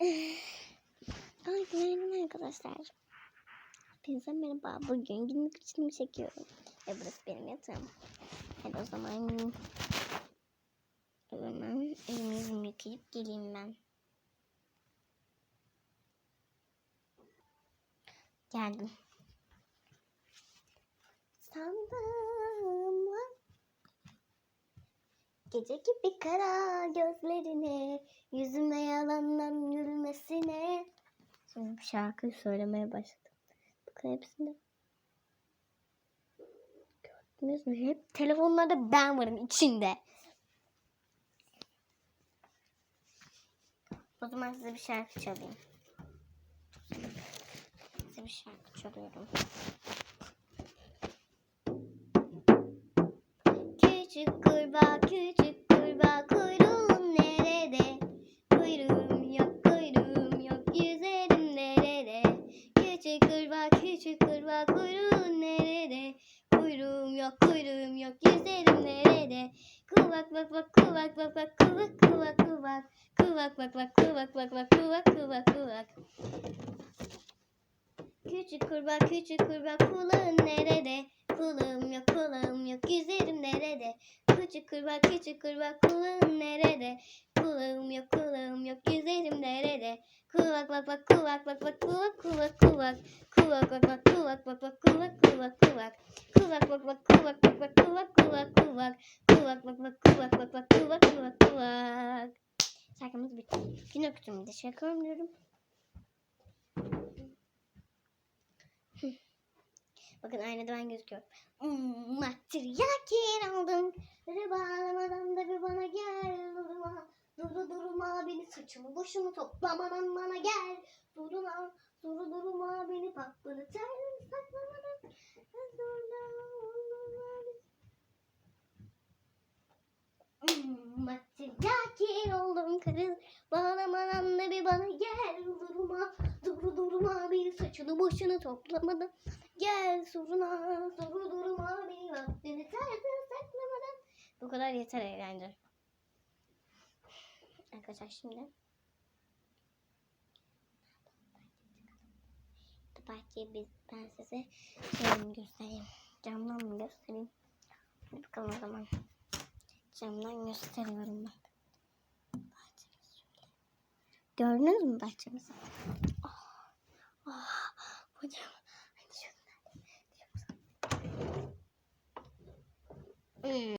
Ay günaydın arkadaşlar. Hepinize merhaba. Bugün günlük rutinimi çekiyorum. Ve burası benim yatağım. Hadi o zaman zaman elimi yüzümü yıkayıp geleyim ben. Geldim. Sandım. Gece gibi kara gözlerine, yüzüme yalandan. Şarkı söylemeye başladım. Bakın hepsinde. Gördünüz mü? Hep telefonlarda ben varım içinde. O zaman size bir şarkı çalayım. Size bir şarkı çalıyorum. Küçük kurbağa, küçük kurbağa kuyruğun küçük kurbağa kuyruğun nerede? Kuyruğum yok, kuyruğum yok, yüzerim nerede? Kuvak bak bak kuvak bak bak kuvak kuvak kuvak kuvak bak bak kuvak bak bak kuvak kuvak kuvak Küçük kurbağa küçük kurbağa kulağın nerede? Kulağım yok kulağım yok yüzerim nerede? Küçük kurbağa küçük kurbağa kulağın nerede? Kulağım yok kulağım yok yüzerim nerede? Kuvak bak bak kuvak bak bak kuvak kuvak kuvak Kuvak bak bak kuvak bak bak kuvak kuvak kuvak Kuvak bak bak kuvak bak bak kuvak kuvak kuvak Kuvak bak bak kuvak bak bak kuvak kuvak kuvak Şarkımız bitti. Gün okutumu da şarkı Bakın aynada ben gözüküyorum. Matriyakin aldım. Böyle bağlamadan da bir bana gel. Durma, duru durma beni saçımı başımı toplamadan bana gel. Durma, duru durma beni patladı terimi saklamadan. Matriyakin oldum karı. Bağlamadan da bir bana gel. Durma, beni saçını başını toplamadan. Gel soruna, soru durma bir vaktini terden saklamadan. Bu kadar yeter eğlence. Arkadaşlar şimdi bahçeyi biz, ben size şeyimi göstereyim. Camdan mı göstereyim? Hadi bakalım o zaman. Camdan gösteriyorum bak. Bahçemiz. Gördünüz mü bahçemizi? Hocam. Hadi şunu Hmm.